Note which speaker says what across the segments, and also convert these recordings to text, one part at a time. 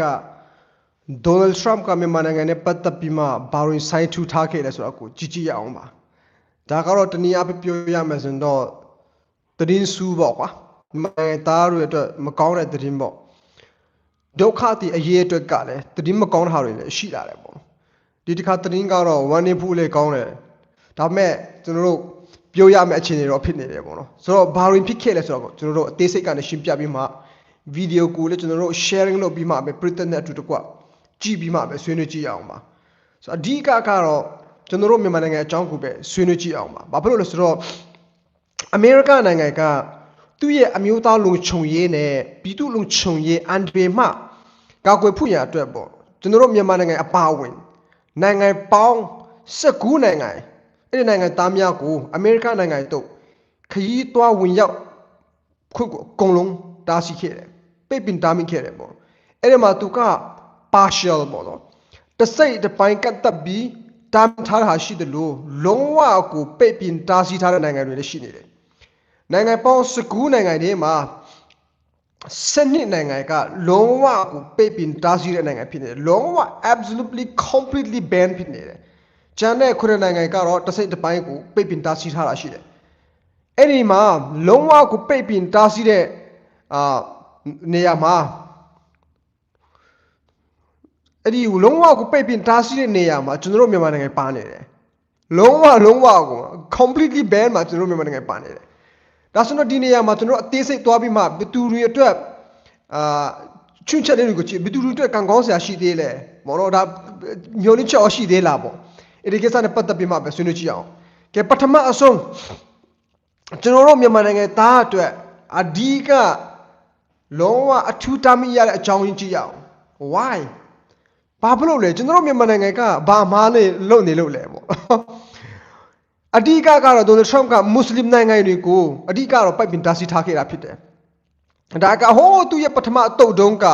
Speaker 1: ကဒေါ်နယ်ထရမ့်ကမြန်မာနိုင်ငံနဲ့ပတ်သက်ပြီးမှဘာလို့ဆိုင်ထူထားခဲ့လဲဆိုတော့ကိုကြည့်ကြည့်ရအောင်ပါဒါကတော့တနည်းအားဖြင့်ပြောရမယ်ဆိုရင်တော့သတင်းစူးပေါ့ကွာမြန်မာနိုင်ငံသားတွေအတွက်မကောင်းတဲ့သတင်းပေါ့ဒုက္ခတည်အရေးအတွက်ကလည်းသတင်းမကောင်းတဲ့ဟာတွေလည်းရှိလာတယ်ပေါ့ဒီတစ်ခါသတင်းကတော့ဝမ်းနေဖို့လည်းကောင်းတယ်ဒါပေမဲ့ကျွန်တော်တို့ပြောရမယ့်အခြေအနေတော့ဖြစ်နေတယ်ပေါ့နော်ဆိုတော့ဘာတွေဖြစ်ခဲ့လဲဆိုတော့ကျွန်တော်တို့အသေးစိတ်ကနေရှင်းပြပြီးမှ ဗီဒီယိုကိုလည်းကျွန်တော်တို့ sharing လုပ်ပြီးမှပဲပရိသတ်နဲ့အတူတကွကြည့်ပြီးမှပဲဆွေးနွေးကြည့်ရအောင်ပါဆိုတော့အဓိကကတော့ကျွန်တော်တို့မြန်မာနိုင်ငံအကြောင်းကိုပဲဆွေးနွေးကြည့်အောင်ပါဘာဖြစ်လို့လဲဆိုတော့အမေရိကန်နိုင်ငံကသူ့ရဲ့အမျိုးသားလုံခြုံရေးနဲ့ပြည်သူလုံခြုံရေးအန်ဒရီမှကာကွယ်ဖို့ရန်အတွက်ပေါ့ကျွန်တော်တို့မြန်မာနိုင်ငံအပါအဝင်နိုင်ငံပေါင်း19နိုင်ငံအဲ့ဒီနိုင်ငံသားများကိုအမေရိကန်နိုင်ငံတို့ခရီးသွားဝင်ရောက်ခွင့်ကိုအကုန်လုံးတားဆီးခဲ့တယ် ပိတ်ပင်တားမြစ်ခဲ့တယ်ပေါ့အဲ့ဒီမှာသူက partial ပေါ့နော်တစ်စိတ်တစ်ပိုင်းကတ်တက်ပြီးတားမြစ်ထားတာရှိတယ်လို့လုံးဝကိုပိတ်ပင်တားဆီးထားတဲ့နိုင်ငံတွေလည်းရှိနေတယ်နိုင်ငံပေါင်း19နိုင်ငံတွေမှာစနစ်နိုင်ငံကလုံးဝကိုပိတ်ပင်တားဆီးတဲ့နိုင်ငံဖြစ်နေတယ်လုံးဝ absolutely completely ban ဖြစ်နေတယ်ကျန်တဲ့ခုနှစ်နိုင်ငံကတော့တစ်စိတ်တစ်ပိုင်းကိုပိတ်ပင်တားဆီးထားတာရှိတယ်အဲ့ဒီမှာလုံးဝကိုပိတ်ပင်တားဆီးတဲ့အာ နေရာမှာအဲ့ဒီလုံးဝကိုပိတ်ပင်တားဆီးတဲ့နေရာမှာကျွန်တော်တို့မြန်မာနိုင်ငံပါနေတယ်လုံးဝလုံးဝကို completely ban မှာကျွန်တော်တို့မြန်မာနိုင်ငံပါနေတယ်ဒါဆိုတော့ဒီနေရာမှာကျွန်တော်တို့အသေးစိတ်သွားပြီးမှဘသူတွေအတွက်အာချွန့်ချက်လေးတွေကိုကြည့်ဘသူတွေအတွက်ကံကောင်းစရာရှိသေးလဲမော်တော့ဒါညိုလင်းချက်ရှိသေးလားပေါ့အဲ့ဒီကိစ္စနဲ့ပတ်သက်ပြီးမှပဲဆွေးနွေးကြည့်အောင်ကဲပထမအဆုံးကျွန်တော်တို့မြန်မာနိုင်ငံသားအတွက်အဓိက လုံးဝအထူးတားမိရတဲ့အကြောင်းရင်းကြည့်ရအောင် why ဘာဖြစ်လို့လဲကျွန်တော်တို့မြန်မာနိုင်ငံကဘာမားနေလုပ်နေလို့လဲပေါ့အဓိကကတော့ဒေါ်နယ်ထရမ့်ကမွတ်စလင်နိုင်ငံတွေကိုအဓိကတော့ပိုက်ပင်တားဆီးထားခဲ့တာဖြစ်တယ်ဒါကဟိုးသူ့ရဲ့ပထမအတုပ်တုံးက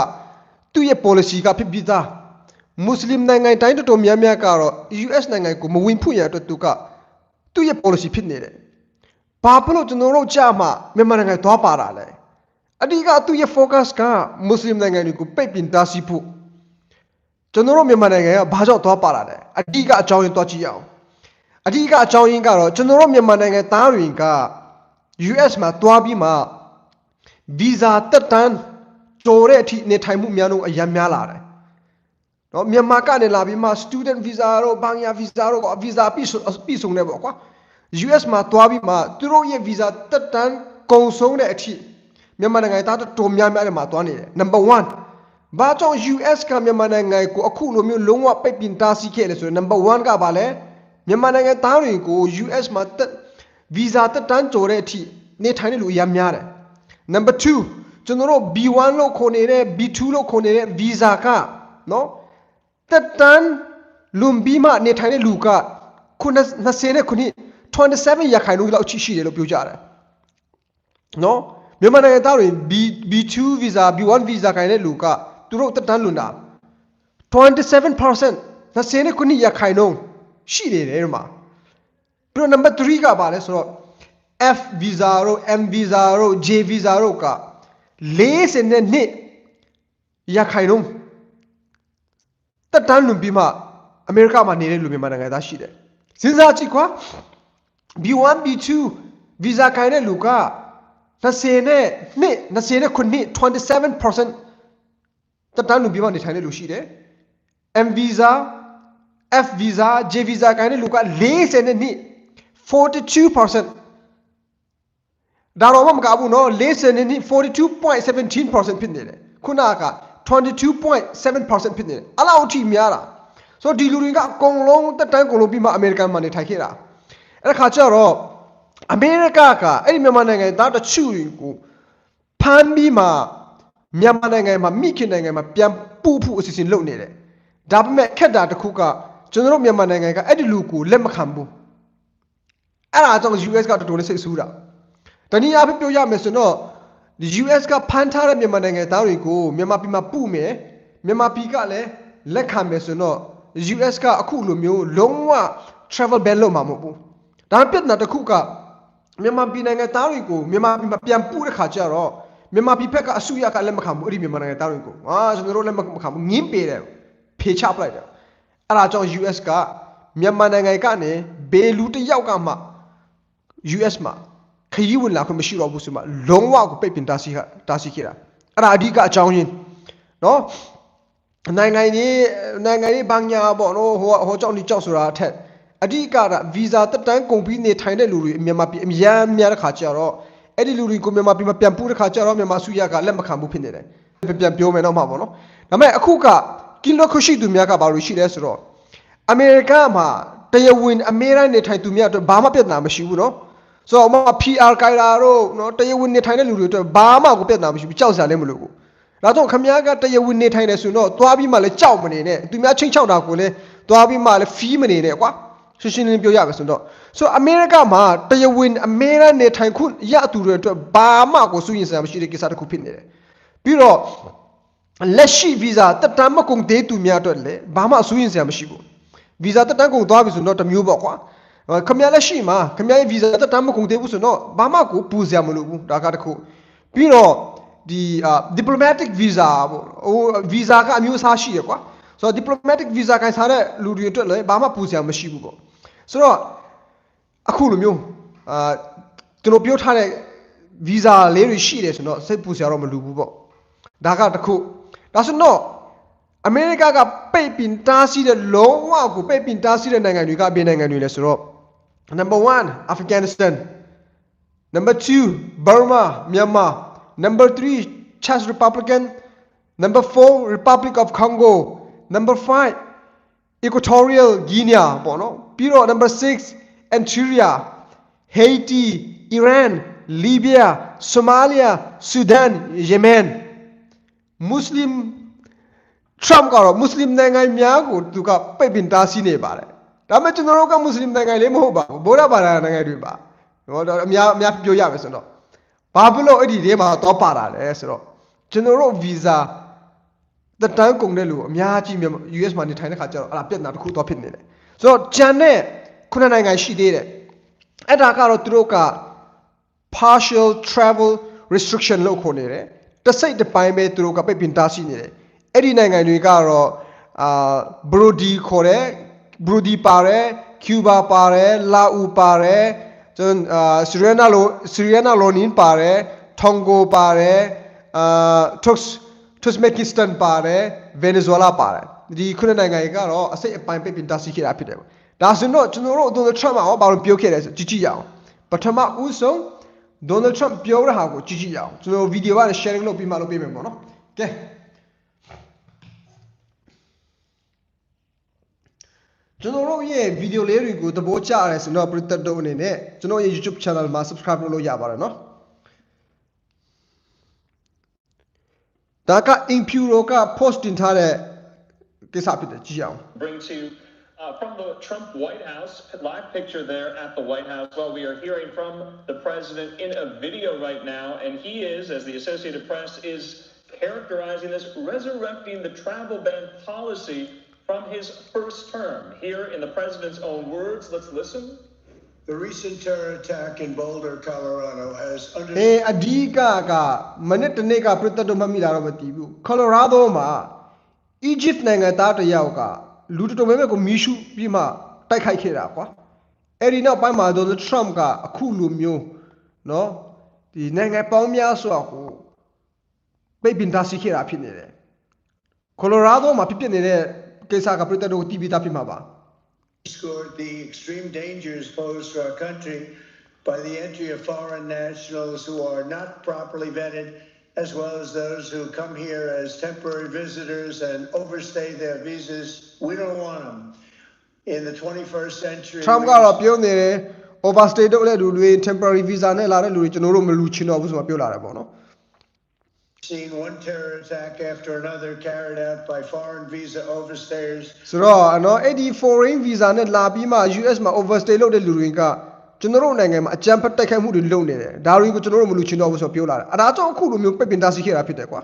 Speaker 1: သူ့ရဲ့ policy ကဖြစ်ပြီးသားမွတ်စလင်နိုင်ငံတိုင်းတော်တော်များများကတော့ US နိုင်ငံကိုမဝင်ဖို့ရအတွက်သူကသူ့ရဲ့ policy ဖြစ်နေတယ်ဘာဖြစ်လို့ကျွန်တော်တို့ကြာမှမြန်မာနိုင်ငံသွားပါတာလဲ အဓိကသူ့ရဲ့ focus ကမွတ်စလင်နိုင်ငံတွေကိုပိတ်ပင်တားဆီးဖို့ကျွန်တော်တို့မြန်မာနိုင်ငံကဘာကြောင့်သွားပါလာလဲအဓိကအကြောင်းရင်းသွားကြည့်ရအောင်အဓိကအကြောင်းရင်းကတော့ကျွန်တော်တို့မြန်မာနိုင်ငံသားတွေက US မှာသွားပြီးမှဗီဇာတက်တန်းတိုးတဲ့အထိနေထိုင်မှုများလို့အများများလာတယ်။နော်မြန်မာကနေလာပြီးမှ student visa တို့ဘာညာ visa တို့က visa ပြီးပြီးဆုံးနေပေါ့ကွာ။ US မှာသွားပြီးမှသူတို့ရဲ့ visa တက်တန်းကုန်ဆုံးတဲ့အထိ မြန်မာနိုင်ငံသားတော်များများတွေမှာသွားနေတယ်။ number 1ဘာကြောင့် US ကမြန်မာနိုင်ငံကိုအခုလိုမျိုးလုံးဝပိတ်ပင်တားဆီးခဲ့လဲဆိုရင် number 1ကဘာလဲမြန်မာနိုင်ငံသားတွေကို US မှာတက်ဗီဇာတက်တန်းကြိုတဲ့အထိနေထိုင်တဲ့လူအများများတယ် number 2ကျွန်တော်တို့ B1 လို့ခေါ်နေတဲ့ B2 လို့ခေါ်နေတဲ့ဗီဇာကနော်တက်တန်းလွန်ပြီးမှနေထိုင်တဲ့လူကခု20နဲ့ခုနှစ်27ရာခိုင်နှုန်းလောက်ရှိရှိတယ်လို့ပြောကြတယ်နော် မြန်မာနိုင်ငံသားတွေ B B2 visa B1 visa ခိုင်တဲ့လူကသူတို့တက်တန်းလွန်တာ27% 20နဲ့ခုနှစ်ရာခိုင်နှုန်းရှိနေတယ်ဒီမှာပြီးတော့ number 3ကပါလဲဆိုတော့ F visa တို့ M visa တို့ J visa တို့က40နဲ့နှစ်ရခိုင်နှုန်းတက်တန်းလွန်ပြီးမှအမေရိကမှာနေတဲ့လူမြန်မာနိုင်ငံသားရှိတယ်စဉ်းစားကြည့်ကွာ B1 B2 visa ခိုင်တဲ့လူက 20နဲ့နှစ်20နဲ့ခုနှစ်27%တက်တန်းလွန်ပြီးမှနေထိုင်တဲ့လူရှိတယ် M visa F visa J visa ခိုင်တဲ့လူက40နဲ့နှစ်42%ဒါတော့မကဘူးနော်40နဲ့နှစ်42.17%ဖြစ်နေတယ်ခုနက22.7%ဖြစ်နေတယ်အဲ့လောက်အထိများတာဆိုတော့ဒီလူတွေကအကုန်လုံးတက်တန်းကုန်လုံးပြီးမှအမေရိကန်မှာနေထိုင်ခဲ့တာအဲ့ဒါခါကျတော့ အမေရိကကအဲ့ဒီမြန်မာနိုင်ငံသားတချို့ကိုဖမ်းပြီးမှမြန်မာနိုင်ငံမှာမိခင်နိုင်ငံမှာပြန်ပူဖို့အစီအစဉ်လုပ်နေတယ်ဒါပေမဲ့ခက်တာတစ်ခုကကျွန်တော်တို့မြန်မာနိုင်ငံကအဲ့ဒီလူကိုလက်မခံဘူးအဲ့ဒါကြောင့် US ကတော်တော်လေးစိတ်ဆူးတာတနည်းအားဖြင့်ပြောရမယ်ဆိုတော့ US ကဖမ်းထားတဲ့မြန်မာနိုင်ငံသားတွေကိုမြန်မာပြည်မှာပုမယ်မြန်မာပြည်ကလည်းလက်ခံမယ်ဆိုတော့ US ကအခုလိုမျိုးလုံးဝ travel ban လုပ်မှာမဟုတ်ဘူးဒါပေမဲ့ပြဿနာတစ်ခုက မြန်မာပြည်နိုင်ငံသားတွေကိုမြန်မာပြည်မှာပြန်ပို့တဲ့ခါကျတော့မြန်မာပြည်ဖက်ကအစုရကလက်မခံဘူးအဲ့ဒီမြန်မာနိုင်ငံသားတွေကိုဟာကျွန်တော်တို့လက်မခံဘူးငင်းပေတယ်ဖေချပလိုက်တယ်အဲ့ဒါကြောင့် US ကမြန်မာနိုင်ငံကနေဘေလူတစ်ယောက်ကမှ US မှာခရီးဝင်လာခွင့်မရှိတော့ဘူးဆိုမှလုံးဝကိုပိတ်ပင်တားဆီးခတားဆီးခဲ့တာအဲ့ဒါအဓိကအကြောင်းရင်းနော်နိုင်ငံကြီးနိုင်ငံကြီးဘန်ညာပေါ့နော်ဟိုဟိုကြောင့်ဒီကြောက်ဆိုတာအထက် အဓိကကဗီဇာတက်တန်းကုန်ပြီးနေထိုင်တဲ့လူတွေမြန်မာပြည်အများများတဲ့ခါကျတော့အဲ့ဒီလူတွေကိုမြန်မာပြည်မှာပြန်ပို့တဲ့ခါကျတော့မြန်မာစုရကလက်မခံဘူးဖြစ်နေတယ်ပြန်ပြောမယ်တော့မှာပေါ့နော်ဒါပေမဲ့အခုကကီလိုခုရှိသူများကဘာလို့ရှိလဲဆိုတော့အမေရိကမှာတရားဝင်အမေရိကန်နေထိုင်သူများအတွက်ဘာမှပြဿနာမရှိဘူးနော်ဆိုတော့အမ PR ကိုင်လာတော့နော်တရားဝင်နေထိုင်တဲ့လူတွေအတွက်ဘာမှကိုပြဿနာမရှိဘူးကြောက်စရာလည်းမလိုဘူးဒါတော့ခမ ्या ကတရားဝင်နေထိုင်တယ်ဆိုတော့သွားပြီးမှလည်းကြောက်မနေနဲ့သူများချင်းချောက်တာကိုလည်းသွားပြီးမှလည်းဖီးမနေနဲ့ကွာ ရှင်းရှင်းလင်းလင်းပြောရမယ်ဆိုတော့ဆိုတော့အမေရိကမှာတရားဝင်အမေရိကန်နေထိုင်ခွင့်ရသူတွေအတွက်ဘာမှကိုစိုးရင်စရာမရှိတဲ့ကိစ္စတစ်ခုဖြစ်နေတယ်ပြီးတော့လက်ရှိဗီဇာတက်တမ်းမကုန်သေးသူများအတွက်လည်းဘာမှစိုးရင်စရာမရှိဘူးဗီဇာတက်တန်းကုန်သွားပြီဆိုတော့တစ်မျိုးပေါ့ကွာအဲခမရလက်ရှိမှာခမရရဲ့ဗီဇာတက်တန်းမကုန်သေးဘူးဆိုတော့ဘာမှကိုပူစရာမလိုဘူးဒါကတစ်ခုပြီးတော့ဒီအာ diplomatic visa ပေါ့ဟိုဗီဇာကအမျိုးအစားရှိရကွာဆိုတော့ diplomatic visa ကိုင်စားတဲ့လူတွေအတွက်လည်းဘာမှပူစရာမရှိဘူးပေါ့ ဆိုတော့အခုလိုမျိုးအာကျွန်တော်ပြောထားတဲ့ဗီဇာလေးတွေရှိတယ်ဆိုတော့စိတ်ပူစရာတော့မလိုဘူးပေါ့ဒါကတစ်ခုဒါဆိုတော့အမေရိကကပိတ်ပင်တားဆီးတဲ့လုံးဝကိုပိတ်ပင်တားဆီးတဲ့နိုင်ငံတွေကဘယ်နိုင်ငံတွေလဲဆိုတော့ number 1 Afghanistan number 2 Burma Myanmar number 3 Czech Republican number 4 Republic of Congo number 5 Equatorial Guinea ပေါ့နော်ပြီးတော့ number 6 Eritrea Haiti Iran Libya Somalia Sudan Yemen Muslim Trump ကတော့မွတ်စလင်နိုင်ငံများကိုသူကပိတ်ပင်တားဆီးနေပါတယ်။ဒါပေမဲ့ကျွန်တော်တို့ကမွတ်စလင်နိုင်ငံလေးမဟုတ်ပါဘူး။ဗုဒ္ဓဘာသာနိုင်ငံတွေပါ။ဟောတော့အများအများပြောရမယ်ဆိုတော့ဘာဖြစ်လို့အဲ့ဒီထဲမှာတော့ပါတာလဲဆိုတော့ကျွန်တော်တို့ visa တက်တန်းကုန်တဲ့လူအများကြီးမြန်မာ US မှာနေထိုင်တဲ့ခါကျတော့အဲ့ဒါပြဿနာတစ်ခုတော့ဖြစ်နေတယ်။ဆိုတော့ဂျန်နဲ့ခုနှစ်နိုင်ငံရှိသေးတယ်။အဲ့ဒါကတော့သူတို့က partial travel restriction လို့ခေါ်နေတယ်တစ်စိတ်တစ်ပိုင်းပဲသူတို့ကပိတ်ပင်တားဆီးနေတယ်အဲ့ဒီနိုင်ငံတွေကတော့အာဘရူဒီခေါ်တယ်ဘရူဒီပါတယ်ကျူဘာပါတယ်လာအူပါတယ်ကျွန်တော်အာဆီရီယနာလိုဆီရီယနာလိုနင်းပါတယ်ထောင်ဂိုပါတယ်အာတွတ် တွတ်မက်ကစ္စတန်ပါတယ်ဗင်နီဇွဲလားပါတယ်ဒီခုနှစ်နိုင်ငံတွေကတော့အစိတ်အပိုင်းပိတ်ပင်တားဆီးခဲ့တာဖြစ်တယ်ဒါဆိုတော့ကျွန်တော်တို့ဒေါ်နယ်ထရမ့်ကဘာလို့ပြောခဲ့လဲဆိုကြည့်ကြည့်ရအောင်ပထမဦးဆုံးဒေါ်နယ်ထရမ့်ပြောတဲ့ဟာကိုကြည့်ကြည့်ရအောင်ကျွန်တော်ဗီဒီယိုကနေ sharing လုပ်ပြီးမှလုပ်ပေးမယ်ပေါ့နော်ကဲကျွန်တော်တို့ရဲ့ဗီဒီယိုလေးတွေကိုသဘောကျရတယ်ဆိုတော့ပရိသတ်တို့အနေနဲ့ကျွန်တော်ရဲ့ YouTube channel မှာ subscribe လုပ်လို့ရပါတယ်နော် ဒါက Impuro က post တင်ထားတဲ့ကိစ္စဖြစ်တယ်ကြည့်အောင်
Speaker 2: bring to you uh, from the Trump White House, live picture there at the White House. Well, we are hearing from the president in a video right now, and he is, as the Associated Press is characterizing this, resurrecting the travel ban policy from his first term. Here in the president's own words, let's listen.
Speaker 3: The recent terror attack in Boulder, Colorado has under
Speaker 1: အဲအဓိကကမနစ်တစ်နေ့ကပြတ်တော့မမိလာတော့မတည်ဘူးကော်လိုရာဒိုမှာ Egypt နိုင်ငံသားတစ်ယောက်ကလူတော်တော်များများကိုမီးရှုပြီးမှတိုက်ခိုက်ခဲ့တာကွာအဲ့ဒီနောက်ပိုင်းမှာ Donald Trump ကအခုလိုမျိုးเนาะဒီနိုင်ငံပေါင်းများစွာကိုပိတ်ပင်တားဆီးခဲ့တာဖြစ်နေတယ်ကော်လိုရာဒိုမှာဖြစ်ဖြစ်နေတဲ့ကိစ္စကပြတ်တော့တီးပြီးသားဖြစ်မှာပါ
Speaker 3: scored the extreme dangers posed to our country by the entry of foreign nationals who are not properly vetted, as well as those who come here as temporary visitors and overstay their visas. We don't want them. In the 21st century,
Speaker 1: Trump
Speaker 3: we-
Speaker 1: ကတော့ပြောနေတယ် overstay လုပ်တဲ့လူတွေ temporary visa နဲ့လာတဲ့လူတွေကျွန်တော်တို့မလူချင်တော့ဘူးဆိုမှပြောလာတယ်ပေါ့နော် ဆိုတော့နော်အဲ့ဒီ foreign visa နဲ့လာပြီးမှ US မှာ overstay လုပ်တဲ့လူတွေကကျွန်တော်တို့နိုင်ငံမှာအကြမ်းဖက်တိုက်ခိုက်မှုတွေလုပ်နေတယ်ဒါတွေကိုကျွန်တော်တို့မလူချင်တော့ဘူးဆိုတော့ပြောလာတယ်အဲဒါကြောင့်အခုလိုမျိုးပိတ်ပင်တားဆီးခဲ့တာဖြစ်တယ်ကွာ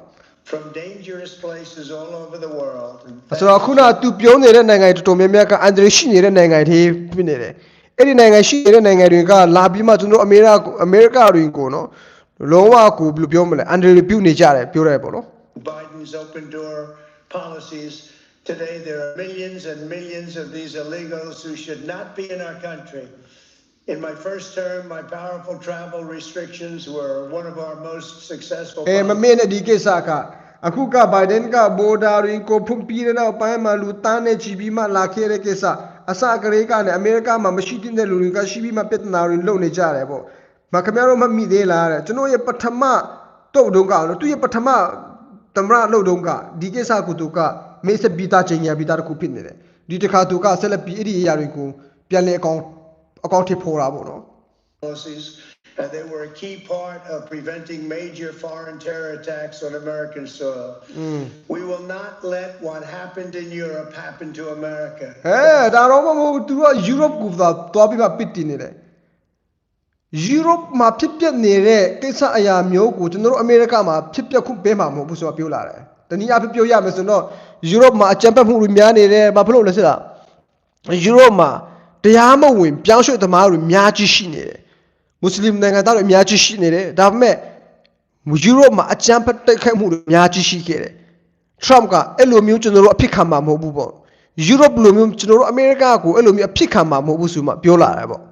Speaker 3: from dangerous places all over the world.
Speaker 1: ဆိုတော့ခုနကသူပြောနေတဲ့နိုင်ငံတွေတော်တော်များများကအန်ဒရီရှိနေတဲ့နိုင်ငံတွေဖြစ်နေတယ်အဲ့ဒီနိုင်ငံရှိနေတဲ့နိုင်ငံတွေကလာပြီးမှကျွန်တော်တို့အမေရိကအမေရိကတွေကိုနော် လုံးဝကိုဘယ်လိုပြောမလဲ under review နေကြတယ်ပြောရဲပေါ့နော်
Speaker 3: Biden's open door policies. Today, there are millions and millions of these illegals who should not be in our country. In my first term, my powerful travel restrictions were one of our most successful.
Speaker 1: အဲမ
Speaker 3: policies.
Speaker 1: မေ့နဲ့ဒီကိစ္စကအခုကဘိုင်ဒန်ကဘော်ဒါတွေကိုဖွင့်ပြီးတဲ့နောက်ပိုင်းမှာလူတန်းနဲ့ချီပြီးမှလာခဲ့တဲ့ကိစ္စအစကလေးကနဲ့အမေရိကမှာမရှိတဲ့လူတွေကရှိပြီးမှပြဿနာတွေလုပ်နေကြတယ်ပေါ့ မခင်ဗျားတို့မမိသေးလားတဲ့ကျွန်တော်ရဲ့ပထမတုတ်တုံးကနော်သူရဲ့ပထမသမရလုပ်တုံးကဒီကိစ္စကိုသူကမေ့ဆက်ပြီးသားချိန်ရပြီးသားတစ်ခုဖြစ်နေတယ်ဒီတစ်ခါသူကဆက်လက်ပြီးအဲ့ဒီအရာတွေကိုပြန်လဲအကောင်အကောင်ထိဖော်တာပေါ့နော်
Speaker 3: policies, and they were a key part of preventing major foreign terror attacks on American soil. We will not let what happened in Europe happen to America.
Speaker 1: ဟဲဒါတော့မဟုတ်ဘူးသူကယူရိုပကိုသာသွားပြီးမှပစ်တင်နေတယ် ယူရိုပမှာဖြစ်ပျက်နေတဲ့ကိစ္စအရာမျိုးကိုကျွန်တော်တို့အမေရိကမှာဖြစ်ပျက်ခုပေးမှာမဟုတ်ဘူးဆိုတာပြောလာတယ်တနည်းအားဖြင့်ပြောရမယ်ဆိုတော့ယူရိုပမှာအကြမ်းဖက်မှုတွေများနေတယ်ဘာဖြစ်လို့လဲဆိုတော့ယူရိုပမှာတရားမဝင်ပြောင်းရွှေ့သမားတွေအများကြီးရှိနေတယ်မွတ်စလင်နိုင်ငံသားတွေအများကြီးရှိနေတယ်ဒါပေမဲ့ယူရိုပမှာအကြမ်းဖက်တိုက်ခိုက်မှုတွေအများကြီးရှိခဲ့တယ် Trump ကအဲ့လိုမျိုးကျွန်တော်တို့အဖြစ်ခံမှာမဟုတ်ဘူးပေါ့ယူရိုပလိုမျိုးကျွန်တော်တို့အမေရိကကိုအဲ့လိုမျိုးအဖြစ်ခံမှာမဟုတ်ဘူးဆိုမှပြောလာတယ်ပေါ့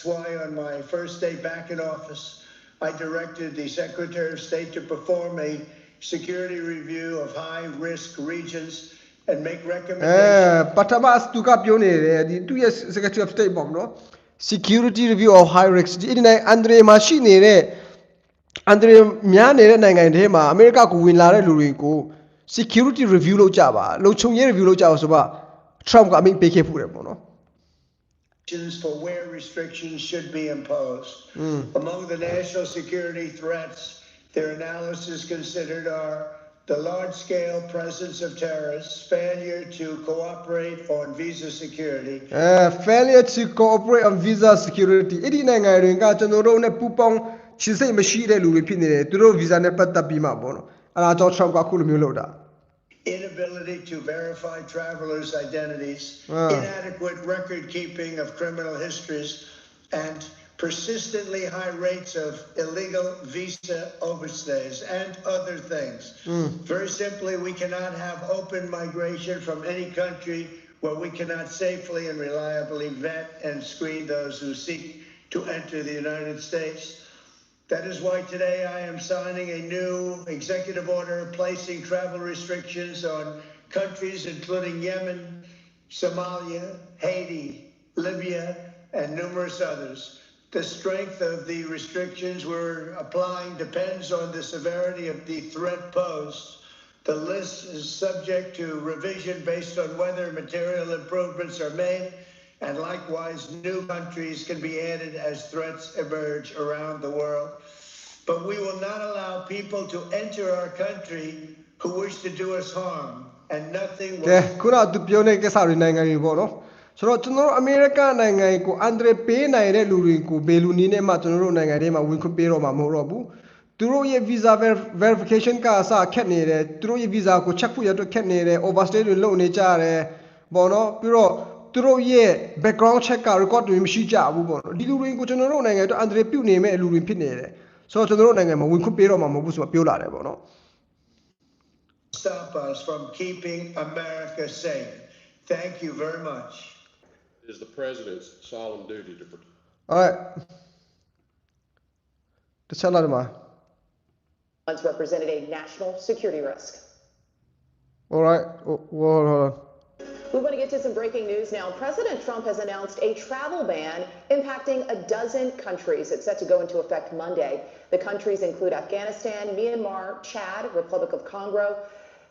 Speaker 3: That's why on my first day back in office, I directed the Secretary of State to perform a security review of high risk regions and make
Speaker 1: အဲ
Speaker 3: recommendations.
Speaker 1: ပထမသူကပြောနေတယ်ဒီသူရဲ့ Secretary of State ပေါ့နော် Security review of high risk ဒီဒီနိုင်အန်ဒရီမှာရှိနေတဲ့အန်ဒရီများနေတဲ့နိုင်ငံတွေမှာအမေရိကကိုဝင်လာတဲ့လူတွေကို security review လုပ်ကြပါလုံခြုံရေး review လုပ်ကြအောင်ဆိုပါ Trump ကအမိန့်ပေးခဲ့ဖူးတယ်ပေါ့နော်
Speaker 3: for where restrictions should be imposed. Among the national security threats, their analysis considered are the large scale presence of terrorists, failure to cooperate on visa security,
Speaker 1: အဲ failure to cooperate on visa security အဲ့ဒီနိုင်ငံတွေကကျွန်တော်တို့နဲ့ပူးပေါင်းချစ်စိတ်မရှိတဲ့လူတွေဖြစ်နေတယ်သူတို့ visa နဲ့ပတ်သက်ပြီးမှပေါ့နော်အဲ့ဒါကြောင့် Trump ကအခုလိုမျိုးလုပ်တာ
Speaker 3: inability to verify travelers' identities,
Speaker 1: Ah.
Speaker 3: inadequate record keeping of criminal histories, and persistently high rates of illegal visa overstays and other things. Very simply, we cannot have open migration from any country where we cannot safely and reliably vet and screen those who seek to enter the United States. That is why today I am signing a new executive order placing travel restrictions on countries including Yemen, Somalia, Haiti, Libya, and numerous others. The strength of the restrictions we're applying depends on the severity of the threat posed. The list is subject to revision based on whether material improvements are made, and likewise, new countries can be added as threats emerge around the world. But we will not allow people to enter our country who wish to do us harm, and nothing
Speaker 1: ကဲ
Speaker 3: will
Speaker 1: ခုနကသူပြောတဲ့ကိစ္စတွေနိုင်ငံတွေပေါ့နော်ဆိုတော့ကျွန်တော်တို့အမေရိကနိုင်ငံကိုအန်ဒရပေးနိုင်တဲ့လူတွေကိုဘယ်လူနည်းနဲ့မှကျွန်တော်တို့နိုင်ငံထဲမှာဝင်ခွင့်ပေးတော့မှာမဟုတ်တော့ဘူးသူတို့ရဲ့ visa ver- verification ကအစခက်နေတယ်သူတို့ရဲ့ visa ကို check ဖို့ရတော့ခက်နေတယ် overstay တွေလုပ်နေကြတယ်ပေါ့နော်ပြီးတော့ သူတို့ရဲ့ background check က record တွေမရှိကြဘူးပေါ့နော်ဒီလူတွေကိုကျွန်တော်တို့နိုင်ငံအတွက်အန်ဒရပြုတ်နေမဲ့လူတွေဖြစ်နေတယ်ဆိုတော့ကျွန်တော်တို့နိုင်ငံမှာဝင်ခွင့်ပေးတော့မှာမဟုတ်ဘူးဆိုတော့ပြောလာတယ်ပေါ့နော်
Speaker 3: stop us from keeping America safe. Thank you very much.
Speaker 4: It is the president's solemn duty to protect.
Speaker 1: alright တခြားလာတယ်မှာ
Speaker 5: once represented a national security risk.
Speaker 1: alright oh, hold on, hold on.
Speaker 5: We want to get to some breaking news now. President Trump has announced a travel ban impacting a dozen countries. It's set to go into effect Monday. The countries include Afghanistan, Myanmar, Chad, Republic of Congo,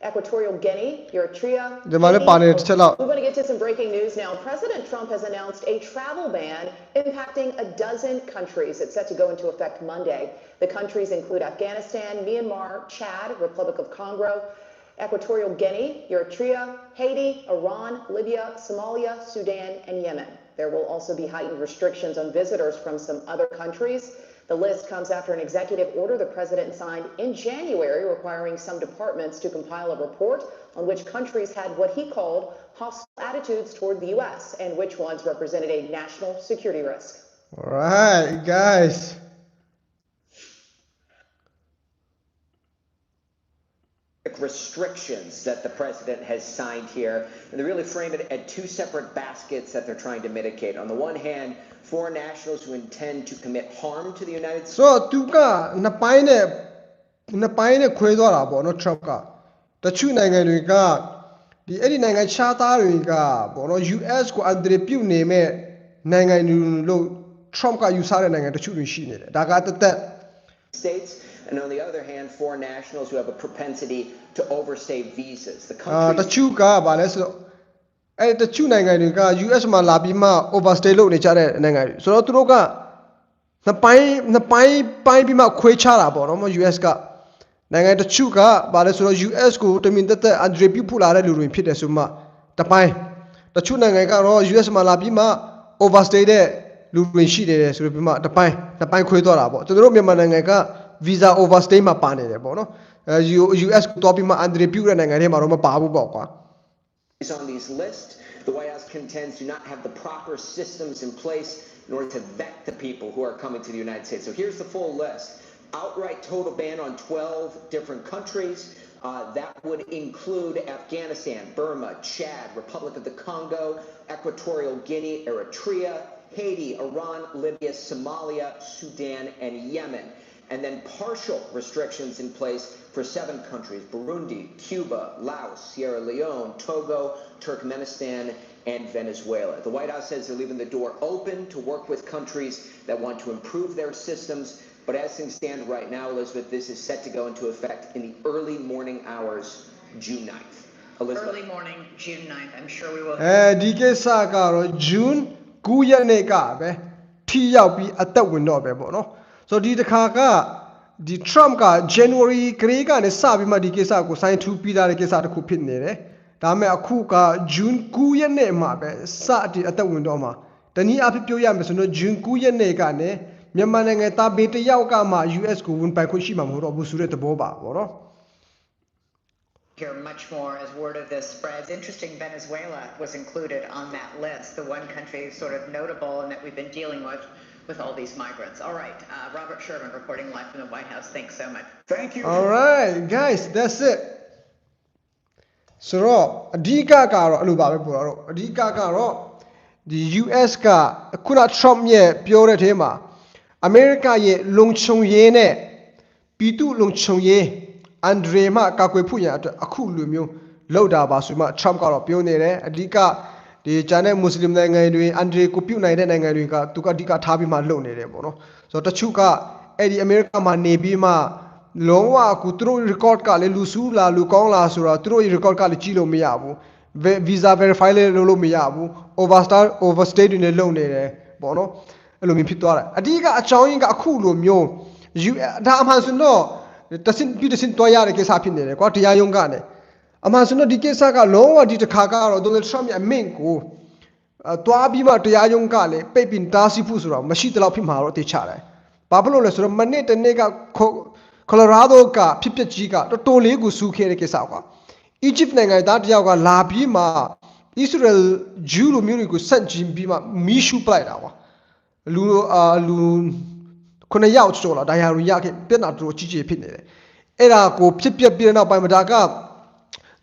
Speaker 5: Equatorial Guinea, Eritrea.
Speaker 1: Demande
Speaker 5: Haiti.
Speaker 1: pane, out.
Speaker 5: We want to get to some breaking news now. President Trump has announced a travel ban impacting a dozen countries. It's set to go into effect Monday. The countries include Afghanistan, Myanmar, Chad, Republic of Congo, Equatorial Guinea, Eritrea, Haiti, Iran, Libya, Somalia, Sudan, and Yemen. There will also be heightened restrictions on visitors from some other countries. The list comes after an executive order the president signed in January requiring some departments to compile a report on which countries had what he called hostile attitudes toward the U.S. and which ones represented a national security risk.
Speaker 1: Alright, guys.
Speaker 6: restrictions that the president has signed here. And they really frame it at two separate baskets that they're trying to mitigate. On the one hand, foreign nationals who intend to commit harm to the United States.
Speaker 1: ဆိုတော့သူကနှစ်ပိုင်းနဲ့နှစ်ပိုင်းနဲ့ခွဲသွားတာပေါ့နော် Trump ကတချို့နိုင်ငံတွေကဒီအဲ့ဒီနိုင်ငံခြားသားတွေကပေါ့နော် US ကိုအန္တရာယ်ပြုနေမဲ့နိုင်ငံတွေလို့ Trump ကယူဆတဲ့နိုင်ငံတချို့တွေရှိနေတယ်ဒါကတသက်
Speaker 6: States, and on the other hand, foreign nationals who have a propensity to overstay visas. The
Speaker 1: အာတ
Speaker 6: countries
Speaker 1: ချို့ကဗာလဲဆိုတော့အဲ့တချို့နိုင်ငံတွေက US မှာလာပြီးမှ overstay လုပ်နေကြတဲ့နိုင်ငံတွေဆိုတော့သူတို့ကနှစ်ပိုင်းနှစ်ပိုင်းပိုင်းပြီးမှခွဲခြားတာပေါ့နော်မ US ကနိုင်ငံတချို့ကဗာလဲဆိုတော့ US ကိုတမင်တက်တက် Andre ပြုတ်ဖို့လာတဲ့လူတွေဖြစ်တယ်ဆိုမှတပိုင်းတချို့နိုင်ငံကတော့ US မှာလာပြီးမှ overstay တဲ့ လူတွေရှိနေတယ်ဆိုပြီးမှတပိုင်းနှစ်ပိုင်းခွဲသွားတာပေါ့ကျွန်တော်တို့မြန်မာနိုင်ငံက visa overstay မှာပါနေတယ်ပေါ့နော်အဲ US ကိုတော့ပြီးမှ Andre ပြုတ်တဲ့နိုင်ငံတွေမှာတော့မပါဘူးပေါ့ကွာ
Speaker 6: on these lists, the White House contends do not have the proper systems in place in order to vet the people who are coming to the United States. So here's the full list. Outright total ban on 12 different countries. Uh, that would include Afghanistan, Burma, Chad, Republic of the Congo, Equatorial Guinea, Eritrea, Haiti, Iran, Libya, Somalia, Sudan, and Yemen. And then partial restrictions in place for seven countries Burundi, Cuba, Laos, Sierra Leone, Togo, Turkmenistan, and Venezuela. The White House says they're leaving the door open to work with countries that want to improve their systems. But as things stand right now, Elizabeth, this is set to go into effect in the early morning hours, June 9th. Elizabeth.
Speaker 7: Early morning, June 9th. I'm sure we will.
Speaker 1: Eh, DK Sakaro, June 9ရက်နေ့ကပဲထိရောက်ပြီးအသက်ဝင်တော့ပဲပေါ့နော်ဆိုတော့ဒီတစ်ခါကဒီ Trump က January ကလေးကနေစပြီးမှဒီကိစ္စကို sign to ပြီးသားတဲ့ကိစ္စတစ်ခုဖြစ်နေတယ်ဒါပေမဲ့အခုက June 9ရက်နေ့မှာပဲစအတိအသက်ဝင်တော့မှာတနည်းအားဖြင့်ပြောရမယ်ဆိုတော့ June 9ရက်နေ့ကနေမြန်မာနိုင်ငံသားဘေးတစ်ယောက်ကမှ US ကိုဝင်ပိုင်ခွင့်ရှိမှာမဟုတ်တော့ဘူးဆိုတဲ့သဘောပါပေါ့နော်
Speaker 7: Hear much more as word of this spreads. Interesting, Venezuela was included on that list, the one country sort of notable and that we've been dealing with with all these migrants. All right, uh, Robert Sherman reporting live from the White House. Thanks so much.
Speaker 3: Thank you.
Speaker 1: All right guys that's it ဆိုတော့အဓိကကတော့အဲ့လိုပါပဲပို့တော့အဓိကကတော့ဒီ US ကခုန Trump ရဲ့ပြောတဲ့ထဲမှာအမေရိကရဲ့လုံခြုံရေးနဲ့ပြည်သူလုံခြုံရေး အန်ဒရေမှကာကွယ်ဖို့ရန်အတွက်အခုလိုမျိုးလောက်တာပါဆိုမှ Trump ကတော့ပြောနေတယ်အဓိကဒီဂျာနဲ့မွတ်စလင်နိုင်ငံတွေအန်ဒရေကိုပြုတ်နိုင်တဲ့နိုင်ငံတွေကသူကအဓိကထားပြီးမှလုပ်နေတယ်ပေါ့နော်ဆိုတော့တချို့ကအဲ့ဒီအမေရိကမှာနေပြီးမှလုံးဝအခုသူတို့ record ကလည်းလူစုလားလူကောင်းလားဆိုတော့သူတို့ record ကလည်းကြည့်လို့မရဘူး Ve- visa verify လည်းလုပ်လို့မရဘူး overstar overstay တွေလည်းလုပ်နေတယ်ပေါ့နော်အဲ့လိုမျိုးဖြစ်သွားတယ်အဓိကအကြောင်းရင်းကအခုလိုမျိုး you ဒါအမှန်ဆိုတော့ တစင်ပြီးတစင်တွားရတဲ့ကိစ္စဖြစ်နေတယ်ကွာတရားရုံးကနေအမှန်ဆိုတော့ဒီကိစ္စကလုံးဝဒီတစ်ခါကတော့ Donald Trump ရဲ့အမိန့်ကိုအဲတွားပြီးမှတရားရုံးကလည်းပိတ်ပင်တားဆီးဖို့ဆိုတော့မရှိတလောက်ဖြစ်မှာတော့တေချတယ်ဘာဖြစ်လို့လဲဆိုတော့မနေ့တနေ့ကကိုလိုရာဒိုကဖြစ်ပျက်ကြီးကတော်တော်လေးကိုစူးခဲ့တဲ့ကိစ္စကွာအီဂျစ်နိုင်ငံသားတယောက်ကလာပြီးမှဣသရေလဂျူးလူမျိုးတွေကိုစန့်ကျင်ပြီးမှမီးရှူပလိုက်တာကွာလူအာလူ ခုနှစ်ယောက်ကျော်လာဒါယာရီရခဲ့ပြက်နာတို့ကြီးကြီးဖြစ်နေတယ်အဲ့ဒါကိုဖြစ်ပျက်ပြီးတဲ့နောက်ပိုင်းမှာဒါက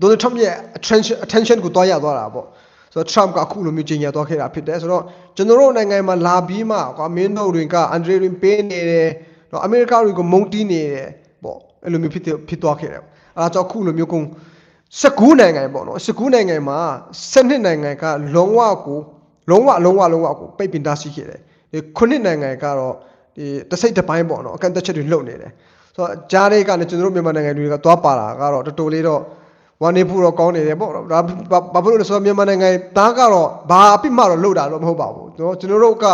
Speaker 1: Donald Trump ရဲ့ attention attention ကိုတွားရသွားတာပေါ့ဆိုတော့ Trump ကအခုလိုမျိုးကြီးညာသွားခဲ့တာဖြစ်တယ်ဆိုတော့ကျွန်တော်တို့နိုင်ငံမှာလာပြီးမှကွာမင်းတို့တွေက Andre တွေပေးနေတယ်တော့အမေရိကတွေကိုမုန်းတီးနေတယ်ပေါ့အဲ့လိုမျိုးဖြစ်ဖြစ်သွားခဲ့တယ်အဲ့ဒါကြောင့်အခုလိုမျိုးကုန်19နိုင်ငံပေါ့နော်19နိုင်ငံမှာ7နိုင်ငံကလုံးဝကိုလုံးဝလုံးဝလုံးဝကိုပိတ်ပင်တားဆီးခဲ့တယ်ဒီ9နိုင်ငံကတော့ ဒီတစ်စိတ်တစ်ပိုင်းပေါ့နော်အကန့်အသတ်ချက်တွေလုပ်နေတယ်ဆိုတော့ကြားတွေကလည်းကျွန်တော်တို့မြန်မာနိုင်ငံတွေကသွားပါတာကတော့တော်တော်လေးတော့ဝမ်းနေဖို့တော့ကောင်းနေတယ်ပေါ့နော်ဒါဘာဖြစ်လို့လဲဆိုတော့မြန်မာနိုင်ငံသားကတော့ဘာအပြစ်မှတော့လုပ်တာတော့မဟုတ်ပါဘူးကျွန်တော်ကျွန်တော်တို့က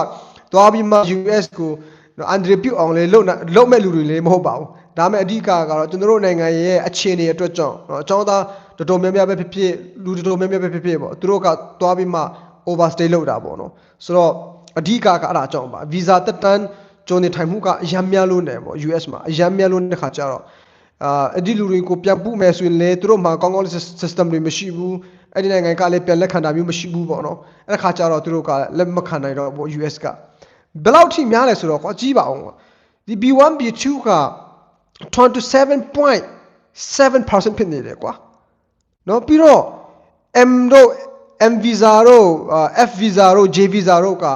Speaker 1: သွားပြီးမှ US ကိုနော်အန်ဒရီပြုတ်အောင်လေလုပ်နာလုပ်မဲ့လူတွေလည်းမဟုတ်ပါဘူးဒါမဲ့အဓိကကတော့ကျွန်တော်တို့နိုင်ငံရဲ့အခြေအနေအတွက်ကြောင့်နော်အကြောင်းသားတော်တော်များများပဲဖြစ်ဖြစ်လူတော်တော်များများပဲဖြစ်ဖြစ်ပေါ့သူတို့ကသွားပြီးမှ overstay လုပ်တာပေါ့နော်ဆိုတော့အဓိကကအဲ့ဒါကြောင့်ပါ visa တက်တန်း ကျုံနေထိုင်မှုကအယမ်းများလို့နေပေါ့ US မှာအယမ်းများလို့တဲ့ခါကျတော့အာအဲ့ဒီလူတွေကိုပြန်ပို့မယ်ဆိုရင်လေသူတို့မှာကောင်းကောင်းလေး system တွေမရှိဘူးအဲ့ဒီနိုင်ငံကလည်းပြန်လက်ခံတာမျိုးမရှိဘူးပေါ့နော်အဲ့ဒါခါကျတော့သူတို့ကလက်မခံနိုင်တော့ပေါ့ US ကဘယ်လောက်ထိများလဲဆိုတော့ကွာကြည့်ပါအောင်ကွာဒီ B1 B2 က27 point 7%ဖြစ်နေတယ်ကွာနော်ပြီးတော့ M တို့ M visa တို့အာ F visa တို့ J visa တို့က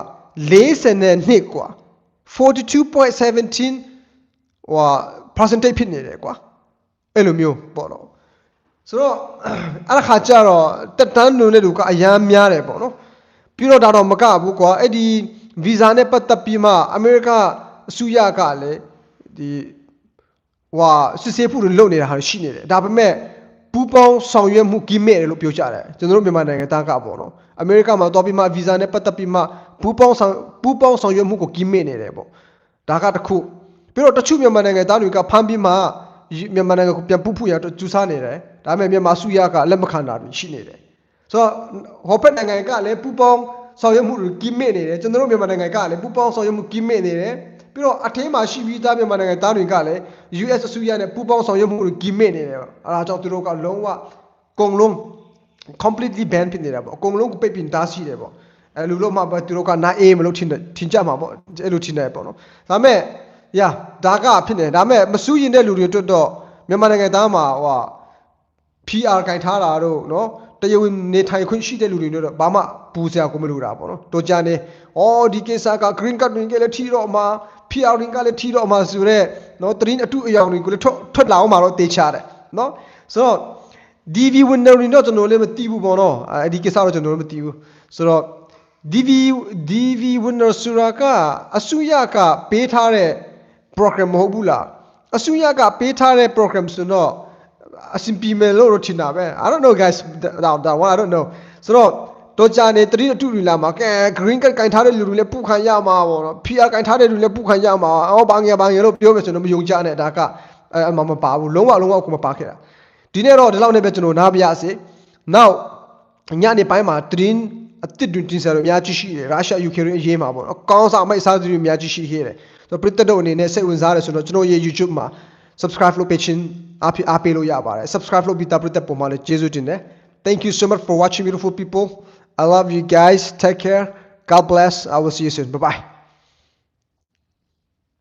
Speaker 1: 42ကွာ 42.17ဟို percentage ဖြစ်နေတယ်ကွာအဲ့လိုမျိုးပေါ့နော်ဆိုတော့အဲ့ဒါခါကျတော့တက်တန်းလုံတဲ့လူကအရန်များတယ်ပေါ့နော်ပြီးတော့ဒါတော့မကဘူးကွာအဲ့ဒီ visa နဲ့ပတ်သက်ပြီးမှအမေရိကအစိုးရကလည်းဒီဟွာစစ်ဆေးမှုတွေလုပ်နေတာဟာရှိနေတယ်ဒါပေမဲ့ပူပေါင်းဆောင်ရွက်မှုကိမဲ့တယ်လို့ပြောကြတယ်ကျွန်တော်တို့မြန်မာနိုင်ငံသားကပေါ့နော်အမေရိကမှာတော့ပြီးမှ visa နဲ့ပတ်သက်ပြီးမှ ပူပေါင်းဆောင်ပူပေါင်းဆောင်ရွက်မှုကိုကိမဲ့နေတယ်ပေါ့ဒါကတစ်ခုပြီးတော့တချို့မြန်မာနိုင်ငံသားတွေကဖမ်းပြီးမှမြန်မာနိုင်ငံကိုပြန်ပူဖို့ရတော့ကျူစားနေတယ်ဒါပေမဲ့မြန်မာအစိုးရကလက်မခံတာတွေရှိနေတယ်ဆိုတော့ဟောဖက်နိုင်ငံကလည်းပူပေါင်းဆောင်ရွက်မှုတွေကြီးမြင့်နေတယ်ကျွန်တော်တို့မြန်မာနိုင်ငံကလည်းပူပေါင်းဆောင်ရွက်မှုကြီးမြင့်နေတယ်ပြီးတော့အထင်းမှာရှိပြီးသားမြန်မာနိုင်ငံသားတွေကလည်း US အစိုးရနဲ့ပူပေါင်းဆောင်ရွက်မှုတွေကြီးမြင့်နေတယ်အဲဒါကြောင့်သူတို့ကလုံးဝကုန်လုံး completely ban ဖြစ်နေတာပေါ့အကုန်လုံးကိုပိတ်ပင်တားဆီးတယ်ပေါ့ အဲလူလို့မှပဲသူတို့ကနာအေးမလို့ထင်တယ်ထင်ကြမှာပေါ့အဲ့လိုထင်တယ်ပေါ့နော်ဒါပေမဲ့ yeah ဒါကဖြစ်နေတယ်ဒါပေမဲ့မစူးရင်တဲ့လူတွေအတွက်တော့မြန်မာနိုင်ငံသားမှာဟို PR ကင်ထားတာတို့နော်တရားဝင်နေထိုင်ခွင့်ရှိတဲ့လူတွေတော့ဘာမှပူစရာကိုမလိုတာပေါ့နော်တို့ကြနေဩဒီကိစ္စက green card တွေကလည်းထီတော့မှာ PR တွေကလည်းထီတော့မှာဆိုတော့နော်တရင်အတုအယောင်တွေကိုလည်းထွက်ထွက်လာအောင်မှာတော့တေချတယ်နော်ဆိုတော့ DV winner တွေတော့ကျွန်တော်လည်းမသိဘူးပေါ့နော်အဲဒီကိစ္စတော့ကျွန်တော်လည်းမသိဘူးဆိုတော့ DV DV winner ဆိုတာကအစုရကပေးထားတဲ့ program မဟုတ်ဘူးလားအစုရကပေးထားတဲ့ program ဆိုတော့အစင်ပီမယ်လို့တော့ထင်တာပဲ I don't know guys that that one I don't know ဆိုတော့တော့ကြာနေတတိအတူတူလာမှာကဲ green card ကင်ထားတဲ့လူတွေလည်းပုခံရမှာပေါ့နော် PR ကင်ထားတဲ့လူလည်းပုခံရမှာအော်ဘာငယ်ဘာငယ်လို့ပြောမယ်ဆိုတော့မယုံကြနဲ့ဒါကအဲအမှမပါဘူးလုံးဝလုံးဝကိုမပါခဲ့တာဒီနေ့တော့ဒီလောက်နဲ့ပဲကျွန်တော်နားပြရစေနောက်ညနေပိုင်းမှာသ တင်းအစ်စ်တွင်တင်ဆက်လို့အများကြီးရှိတယ်ရုရှားယူကရိန်းအရေးမှာပေါ့နော်အကောင်းစားအမိုက်စားသူတွေအများကြီးရှိခဲ့တယ်ဆိုတော့ပရိသတ်တို့အနေနဲ့စိတ်ဝင်စားတယ်ဆိုတော့ကျွန်တော်ရဲ့ YouTube မှာ subscribe လုပ်ပေးခြင်းအားဖြင့်အားပေးလို့ရပါတယ် subscribe လုပ်ပြီးတာပရိသတ်ပုံမှာလည်းကျေးဇူးတင်တယ် thank you so much for watching beautiful people i love you guys take care god bless i will see you soon bye bye